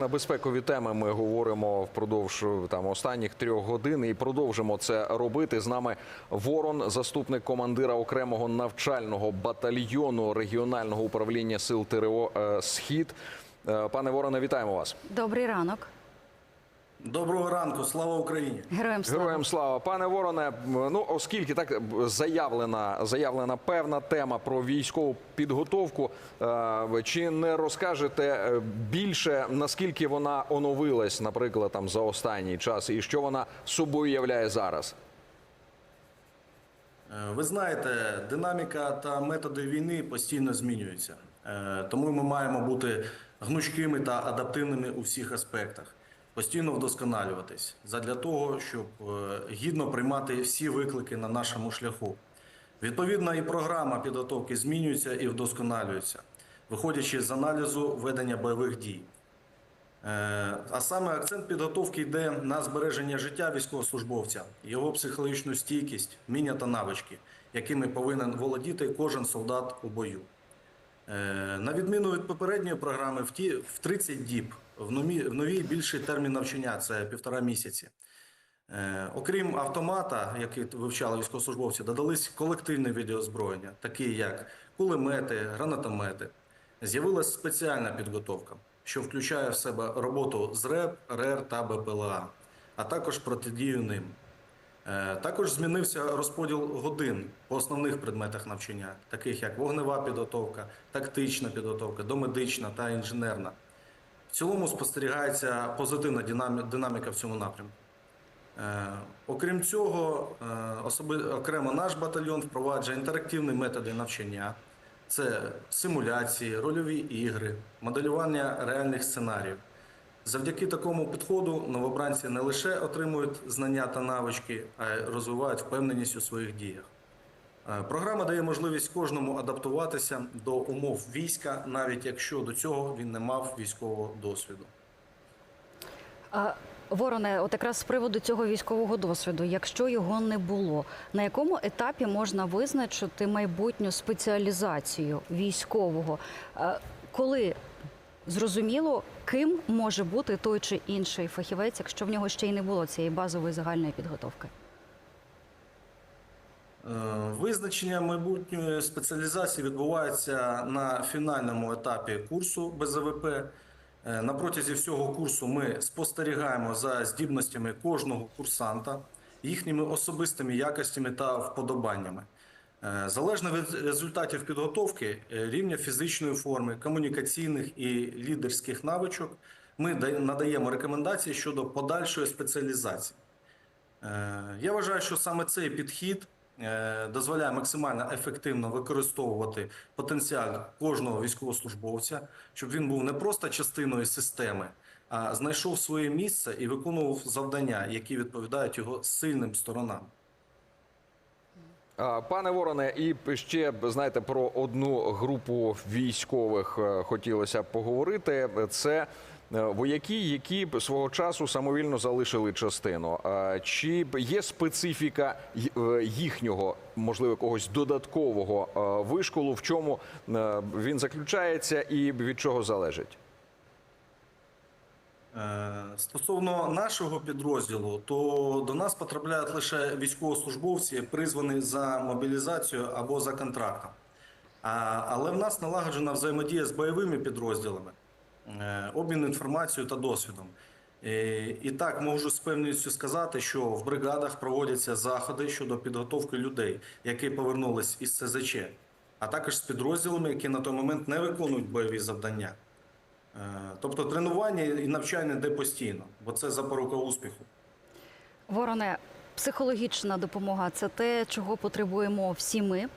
На безпекові теми ми говоримо впродовж там останніх трьох годин і продовжимо це робити. З нами Ворон, заступник командира окремого навчального батальйону регіонального управління сил ТРО е, Схід. Е, Пане Вороне, вітаємо вас. Добрий ранок. Доброго ранку, слава Україні! Героям слава. Героям слава, пане Вороне. Ну оскільки так заявлена заявлена певна тема про військову підготовку, е, чи не розкажете е, більше наскільки вона оновилась, наприклад, там за останній час, і що вона собою являє зараз? Е, Ви знаєте, динаміка та методи війни постійно змінюються, тому ми маємо бути гнучкими та адаптивними у всіх аспектах, постійно вдосконалюватись задля того, щоб е, гідно приймати всі виклики на нашому шляху. Відповідно, і програма підготовки змінюється і вдосконалюється, виходячи з аналізу ведення бойових дій. Е, А саме акцент підготовки йде на збереження життя військовослужбовця, його психологічну стійкість, вміння та навички, якими повинен володіти кожен солдат у бою. Е, На відміну від попередньої програми, в ті- в 30 діб в новій, в новій більший термін навчання це півтора місяці. Е, Окрім автомата, який вивчали військовослужбовці, додались колективні види озброєння, такі як кулемети, гранатомети. З'явилася спеціальна підготовка, що включає в себе роботу з РЕП, РЕР та БПЛА, а також протидію ним. Е, Також змінився розподіл годин по основних предметах навчання, таких як вогнева підготовка, тактична підготовка, домедична та інженерна. В цілому спостерігається позитивна динаміка в цьому напрямку. Е, Окрім цього, е, особи, окремо наш батальйон впроваджує інтерактивні методи навчання. Це симуляції, рольові ігри, моделювання реальних сценаріїв. Завдяки такому підходу новобранці не лише отримують знання та навички, а й розвивають впевненість у своїх діях. Е, Програма дає можливість кожному адаптуватися до умов війська, навіть якщо до цього він не мав військового досвіду. А, Вороне, от якраз з приводу цього військового досвіду, якщо його не було, на якому етапі можна визначити майбутню спеціалізацію військового? А, Коли зрозуміло, ким може бути той чи інший фахівець, якщо в нього ще й не було цієї базової загальної підготовки? Е, Визначення майбутньої спеціалізації відбувається на фінальному етапі курсу БЗВП. Е, На протязі всього курсу ми спостерігаємо за здібностями кожного курсанта, їхніми особистими якостями та вподобаннями. Е, Залежно від результатів підготовки, е, рівня фізичної форми, комунікаційних і лідерських навичок, ми надаємо рекомендації щодо подальшої спеціалізації. Е, Я вважаю, що саме цей підхід дозволяє максимально ефективно використовувати потенціал кожного військовослужбовця, щоб він був не просто частиною системи, а знайшов своє місце і виконував завдання, які відповідають його сильним сторонам. Пане Вороне, і ще знаєте про одну групу військових е, хотілося б поговорити. Це е, вояки, які свого часу самовільно залишили частину. Чи є специфіка е, їхнього, можливо, якогось додаткового вишколу, в чому він заключається і від чого залежить? Е, Стосовно нашого підрозділу, то до нас потрапляють лише військовослужбовці, призвані за мобілізацію або за контрактом. Але в нас налагоджена взаємодія з бойовими підрозділами, е, обмін інформацією та досвідом. Е, І так можу з певністю сказати, що в бригадах проводяться заходи щодо підготовки людей, які повернулись із СЗЧ, а також з підрозділами, які на той момент не виконують бойові завдання. Е, Тобто тренування і навчання йде постійно, бо це запорука успіху. Вороне, психологічна допомога це те, чого потребуємо всі ми.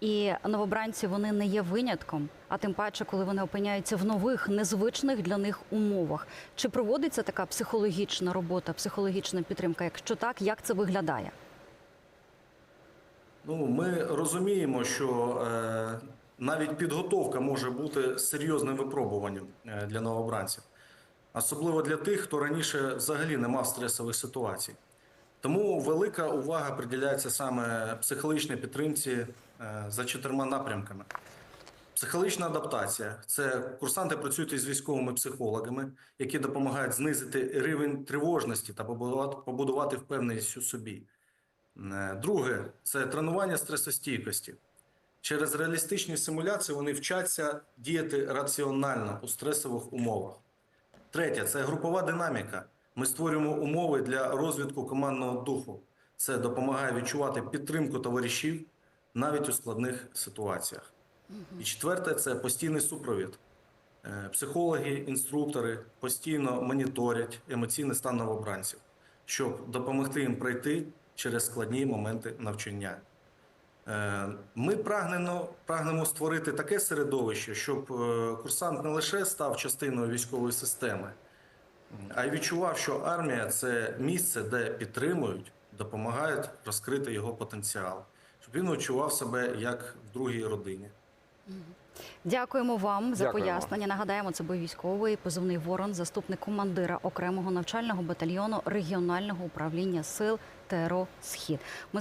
І новобранці вони не є винятком, а тим паче, коли вони опиняються в нових, незвичних для них умовах. Чи проводиться така психологічна робота, психологічна підтримка? Якщо так, як це виглядає? Ну, ми розуміємо, що е, навіть підготовка може бути серйозним випробуванням е, для новобранців, особливо для тих, хто раніше взагалі не мав стресових ситуацій. Тому велика увага приділяється саме психологічній підтримці е, за чотирма напрямками. Психологічна адаптація це курсанти працюють із військовими психологами, які допомагають знизити рівень тривожності та побудувати, впевненість у собі. Е, Друге це тренування стресостійкості. Через реалістичні симуляції вони вчаться діяти раціонально у стресових умовах. Третє це групова динаміка. Ми створюємо умови для розвитку командного духу. Це допомагає відчувати підтримку товаришів навіть у складних ситуаціях. І четверте це постійний супровід. Е, Психологи, інструктори постійно моніторять емоційний стан новобранців, щоб допомогти їм пройти через складні моменти навчання. Е, Ми прагнемо, прагнемо створити таке середовище, щоб е, курсант не лише став частиною військової системи, а й відчував, що армія це місце, де підтримують, допомагають розкрити його потенціал, щоб він відчував себе як в другій родині. Дякуємо вам за Дякуємо. пояснення. Нагадаємо, це був військовий позивний ворон, заступник командира окремого навчального батальйону регіонального управління сил ТРО Схід. Ми